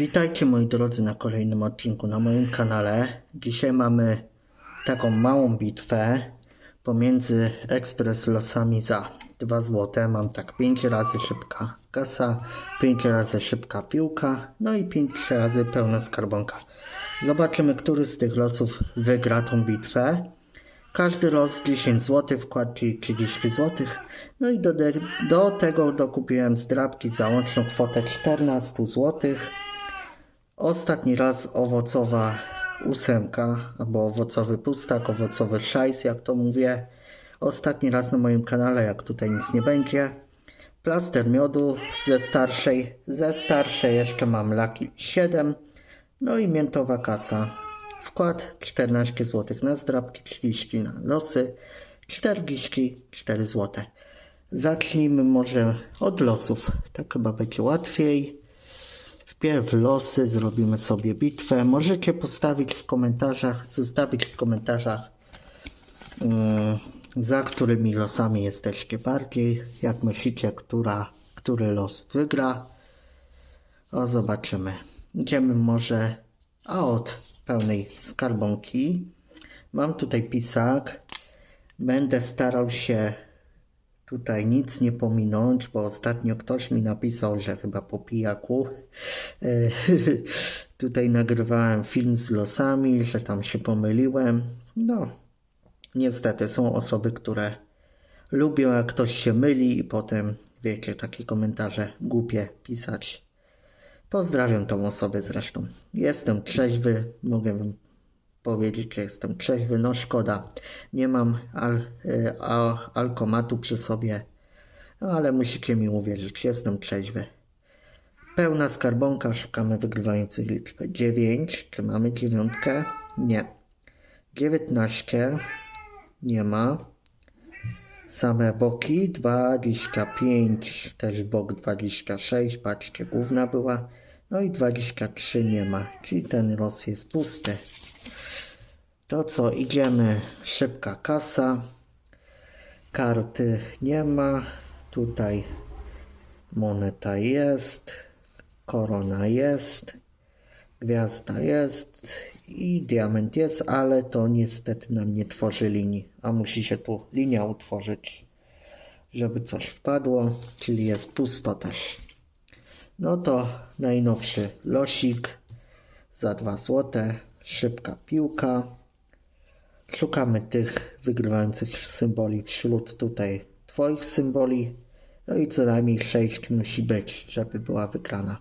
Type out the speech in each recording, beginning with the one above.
Witajcie moi drodzy na kolejnym odcinku na moim kanale. Dzisiaj mamy taką małą bitwę pomiędzy ekspres losami za 2 zł. Mam tak 5 razy szybka kasa, 5 razy szybka piłka, no i 5 razy pełna skarbonka. Zobaczymy, który z tych losów wygra tą bitwę. Każdy los 10 zł, wkład czyli 30 zł. No i do, do tego dokupiłem zdrabki za łączną kwotę 14 zł. Ostatni raz owocowa ósemka, albo owocowy pustak, owocowy szajs, jak to mówię. Ostatni raz na moim kanale, jak tutaj nic nie będzie. Plaster miodu ze starszej, ze starszej jeszcze mam laki 7. No i miętowa kasa. Wkład 14 zł na zdrabki, 30 na losy, 44 zł. Zacznijmy może od losów. Tak chyba będzie łatwiej. Wpierw losy, zrobimy sobie bitwę. Możecie postawić w komentarzach, zostawić w komentarzach, mm, za którymi losami jesteście bardziej. Jak myślicie, która, który los wygra. O, zobaczymy. Idziemy może, a od pełnej skarbonki. Mam tutaj pisak. Będę starał się tutaj nic nie pominąć, bo ostatnio ktoś mi napisał, że chyba po pijaku tutaj nagrywałem film z losami, że tam się pomyliłem. No, niestety są osoby, które lubią jak ktoś się myli i potem, wiecie, takie komentarze głupie pisać. Pozdrawiam tą osobę zresztą. Jestem trzeźwy, mogę powiedzieć, że jestem trzeźwy. No szkoda, nie mam al, y, alkomatu przy sobie, no, ale musicie mi uwierzyć, jestem trzeźwy. Pełna skarbonka, szukamy wygrywających liczby. 9, czy mamy dziewiątkę? Nie. 19, nie ma. Same boki 25, też bok 26, patrzcie, główna była. No i 23 nie ma, czyli ten roz jest pusty. To co, idziemy, szybka kasa. Karty nie ma. Tutaj moneta jest, korona jest, gwiazda jest i diament jest, ale to niestety nam nie tworzy linii, a musi się tu linia utworzyć, żeby coś wpadło, czyli jest pusto też. No to najnowszy losik za 2 zł, szybka piłka. Szukamy tych wygrywających symboli wśród tutaj Twoich symboli. No i co najmniej 6 musi być, żeby była wygrana.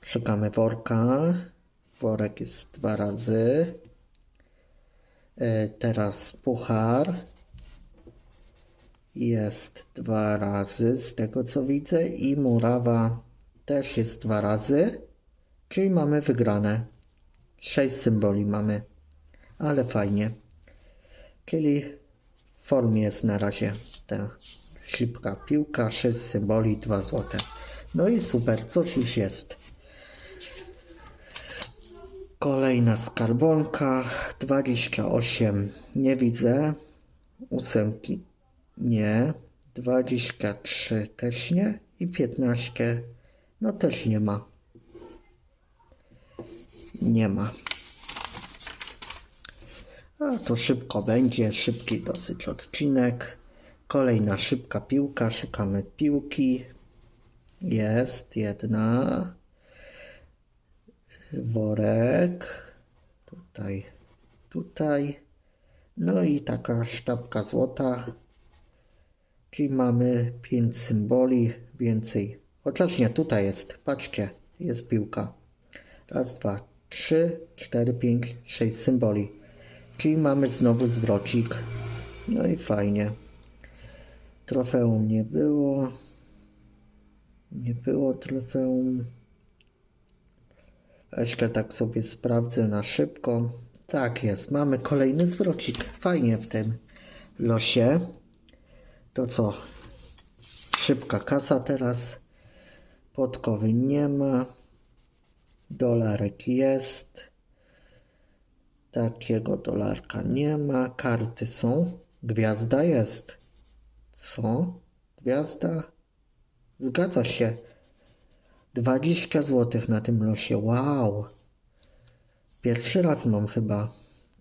Szukamy worka. Worek jest dwa razy. E, Teraz puchar. Jest dwa razy z tego co widzę. I murawa też jest dwa razy. Czyli mamy wygrane. Sześć symboli mamy. Ale fajnie. Czyli w formie jest na razie ta szybka piłka. Sześć symboli, dwa złote. No i super, coś już jest. Kolejna skarbonka, 28, nie widzę, ósemki, nie, 23 też nie i 15, no też nie ma. Nie ma. A to szybko będzie, szybki dosyć odcinek. Kolejna szybka piłka, szukamy piłki. Jest jedna. Worek, tutaj, tutaj, no i taka sztabka złota, czyli mamy pięć symboli więcej, chociaż nie, tutaj jest, patrzcie, jest piłka, raz, dwa, trzy, cztery, pięć, sześć symboli, czyli mamy znowu zwrocik, no i fajnie, trofeum nie było, nie było trofeum, jeszcze tak sobie sprawdzę na szybko. Tak jest, mamy kolejny zwrocik. Fajnie w tym losie. To co? Szybka kasa teraz. Podkowy nie ma. Dolarek jest. Takiego dolarka nie ma. Karty są. Gwiazda jest. Co? Gwiazda? Zgadza się. 20 zł na tym losie. Wow. Pierwszy raz mam chyba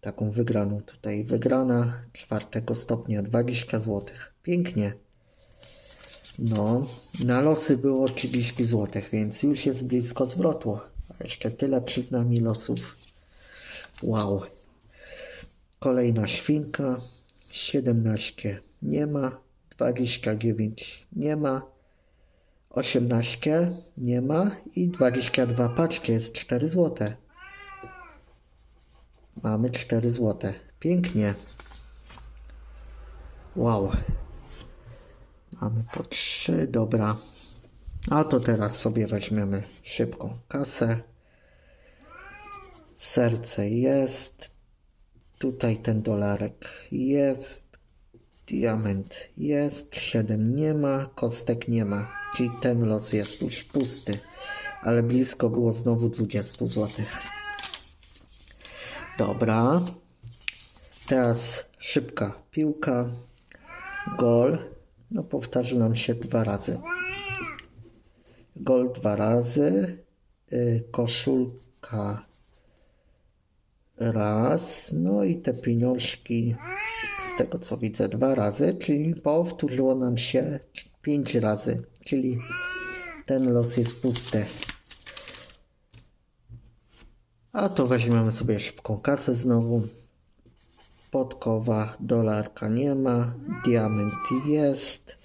taką wygraną tutaj. Wygrana czwartego stopnia 20 zł. Pięknie. No, na losy było 30 zł, więc już jest blisko zwrotu. A jeszcze tyle przed nami losów. Wow. Kolejna świnka. 17 nie ma. 29 nie ma. 18 nie ma. I 22. Patrzcie, jest 4 zł. Mamy 4 zł. Pięknie. Wow. Mamy po 3, dobra. A to teraz sobie weźmiemy szybką kasę. Serce jest. Tutaj ten dolarek jest. Diament jest. 7 nie ma. Kostek nie ma. Czyli ten los jest już pusty. Ale blisko było znowu 20 zł. Dobra. Teraz szybka piłka. Gol. No powtarza nam się dwa razy. Gol dwa razy. Y, koszulka raz. No i te pieniążki z tego co widzę dwa razy, czyli powtórzyło nam się pięć razy. Czyli ten los jest pusty. A to weźmiemy sobie szybką kasę znowu. Podkowa, dolarka nie ma, diament jest,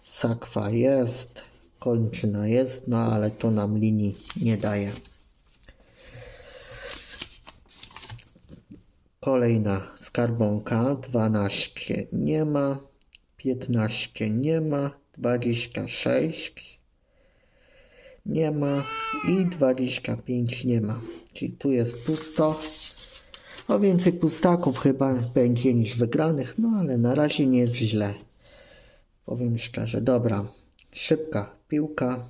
sakwa jest, kończyna jest, no ale to nam linii nie daje. Kolejna skarbonka, 12 nie ma, 15 nie ma, 26 nie ma i 25 nie ma. Czyli tu jest pusto. O więcej pustaków chyba będzie niż wygranych, no ale na razie nie jest źle. Powiem szczerze. Dobra, szybka piłka.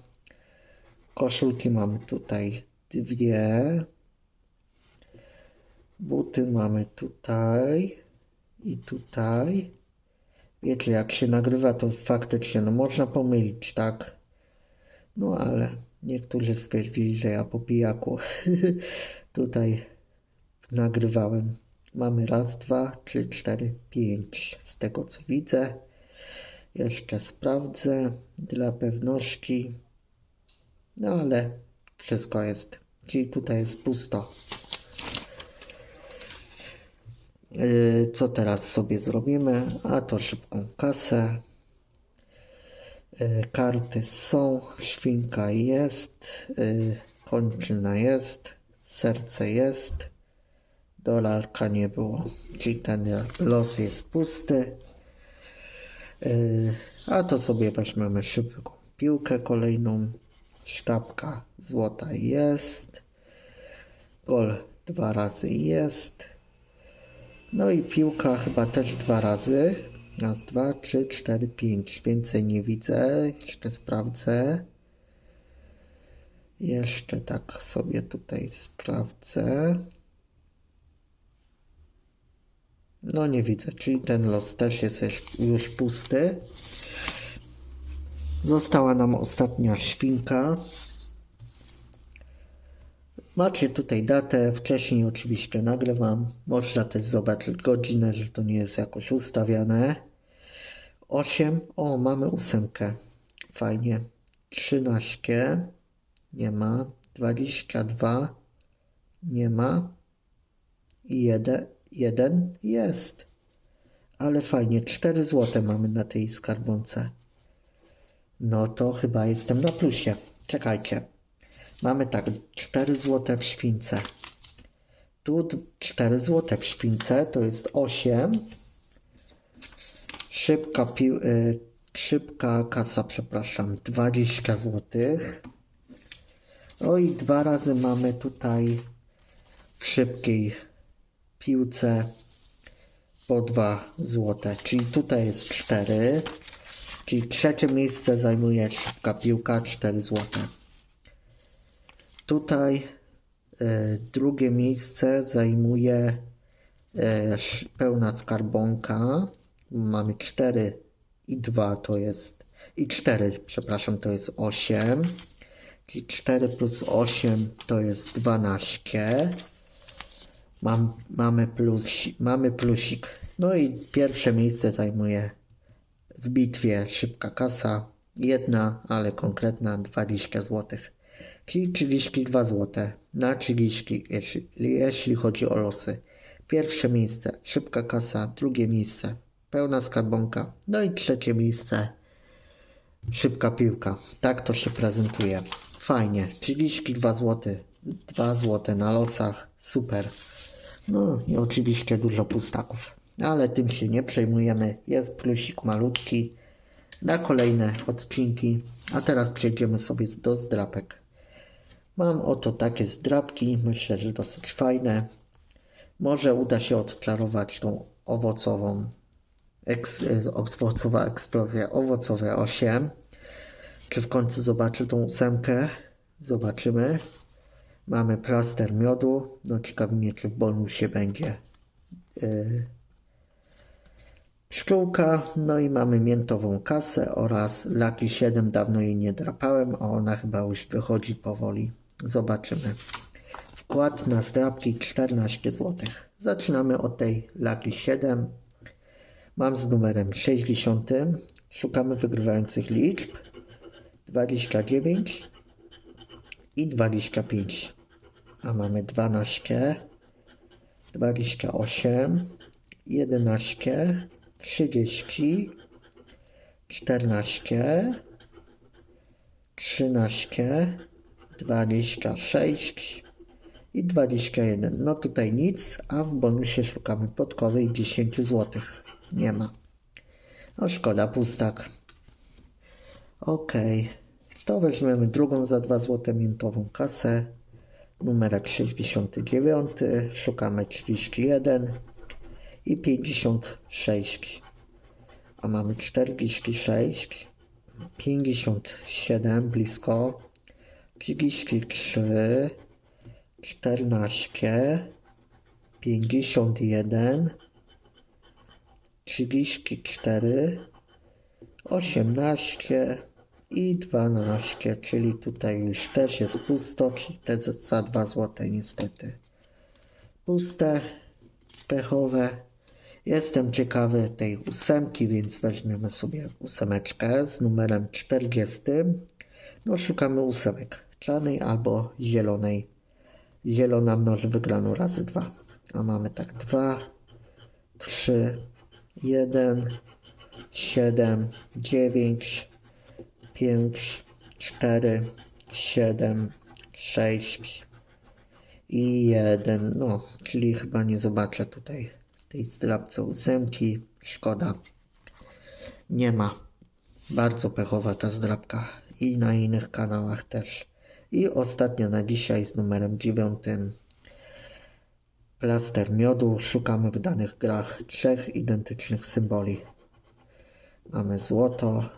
Koszulki mamy tutaj dwie. Buty mamy tutaj i tutaj. Wiecie, jak się nagrywa, to faktycznie no, można pomylić, tak? No ale niektórzy stwierdzili, że ja po pijaku tutaj nagrywałem. Mamy raz, dwa, trzy, cztery, pięć. Z tego co widzę. Jeszcze sprawdzę dla pewności. No ale wszystko jest. Czyli tutaj jest pusto. Yy, Co teraz sobie zrobimy? A to szybką kasę. Yy, Karty są, świnka jest, yy, kończyna jest, serce jest, dolarka nie było. Czyli ten los jest pusty. A to sobie weźmiemy szybką piłkę kolejną. Sztabka złota jest. Gol dwa razy jest. No i piłka chyba też dwa razy. Raz, dwa, trzy, cztery, pięć. Więcej nie widzę. Jeszcze sprawdzę. Jeszcze tak sobie tutaj sprawdzę. No nie widzę, czyli ten los też jest już- pusty. Została nam ostatnia świnka. Macie tutaj datę, wcześniej oczywiście nagrywam. Można też zobaczyć godzinę, że to nie jest jakoś ustawiane. 8, o mamy ósemkę. Fajnie. 13, nie ma. 22, nie ma. I 1, 1 jest. Ale fajnie, 4 złote mamy na tej skarbonce. No to chyba jestem na plusie. Czekajcie. Mamy tak, 4 złote w śwince. Tu d- 4 złote w śwince to jest 8. Szybka, pił, y, szybka kasa, przepraszam, 20 złotych. No i dwa razy mamy tutaj w szybkiej piłce po 2 złote. Czyli tutaj jest 4. Czyli trzecie miejsce zajmuje szybka piłka 4 złote. Tutaj e, drugie miejsce zajmuje e, pełna skarbonka. Mamy 4 i 2 to jest. I 4, przepraszam, to jest 8. Czyli 4 plus 8 to jest 12. Mam, mamy, plus, mamy plusik. No i pierwsze miejsce zajmuje w bitwie szybka kasa. Jedna, ale konkretna 20 zł. Czyli 32 zł na 30, jeśli, jeśli chodzi o losy. Pierwsze miejsce szybka kasa, drugie miejsce pełna skarbonka, no i trzecie miejsce szybka piłka. Tak to się prezentuje. Fajnie, 32 zł, 2 zł na losach, super. No i oczywiście dużo pustaków, ale tym się nie przejmujemy. Jest plusik malutki na kolejne odcinki. A teraz przejdziemy sobie do zdrapek. Mam oto takie zdrapki, myślę, że dosyć fajne. Może uda się odklarować tą owocową, eks, e, owocowa eksplozja, owocowe 8. Czy w końcu zobaczę tą ósemkę? Zobaczymy. Mamy plaster miodu. No ciekawi mnie, czy w bonusie będzie yy. No i mamy miętową kasę oraz Lucky 7. Dawno jej nie drapałem, a ona chyba już wychodzi powoli. Zobaczymy. Wkład na zdrabki 14 zł. Zaczynamy od tej Lucky 7. Mam z numerem 60. Szukamy wygrywających liczb. 29 i 25. A mamy 12, 28, 11, 30, 14, 13, 26 i 21. No tutaj nic, a w bonusie szukamy podkowej 10 zł. Nie ma. No szkoda, pustak. Ok, to weźmiemy drugą za 2 zł miętową kasę. Numerek 69, szukamy 31 i 56. A mamy 46, 57 blisko, 33, 14, 51, 34, 18 i 12, czyli tutaj już też jest pusto, czyli te za- za 2 zł niestety. Puste, pechowe. Jestem ciekawy tej ósemki, więc weźmiemy sobie ósemeczkę z numerem 40. No szukamy ósemek, czarnej albo zielonej. Zielona mnoży wygraną razy 2. A mamy tak 2, 3, 1, 7, 9, 5, 4, 7, 6 i 1. No, czyli chyba nie zobaczę tutaj tej zdrabce ósemki. Szkoda. Nie ma. Bardzo pechowa ta zdrabka. I na innych kanałach też. I ostatnia na dzisiaj z numerem 9. Plaster miodu. Szukamy w danych grach trzech identycznych symboli. Mamy złoto,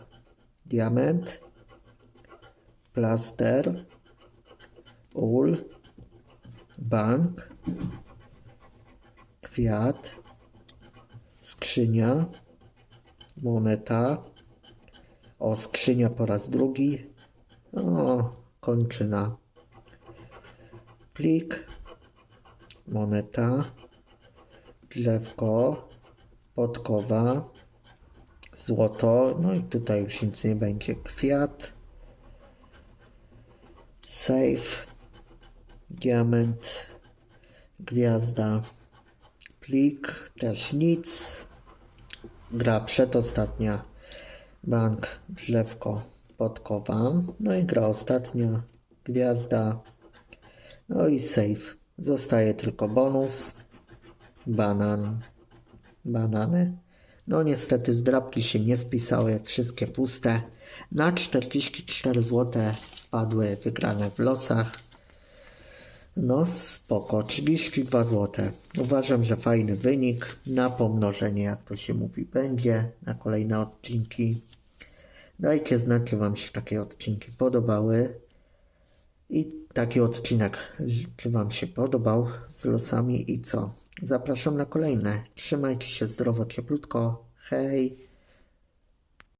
diament, plaster, ul, bank, kwiat, skrzynia, moneta, o skrzynia po raz drugi, o kończyna, plik, moneta, drzewko, podkowa, złoto, no i tutaj już nic nie będzie, kwiat, safe, diament, gwiazda, plik, też nic, gra przedostatnia, bank, drzewko, podkowa, no i gra ostatnia, gwiazda, no i save. Zostaje tylko bonus, banan, banany. No niestety zdrabki się nie spisały, wszystkie puste. Na 44 zł wpadły wygrane w losach. No spoko, 32 zł. Uważam, że fajny wynik. Na pomnożenie, jak to się mówi, będzie na kolejne odcinki. Dajcie znać, czy Wam się takie odcinki podobały. I taki odcinek, czy Wam się podobał z losami i co? Zapraszam na kolejne. Trzymajcie się zdrowo, cieplutko. Hej!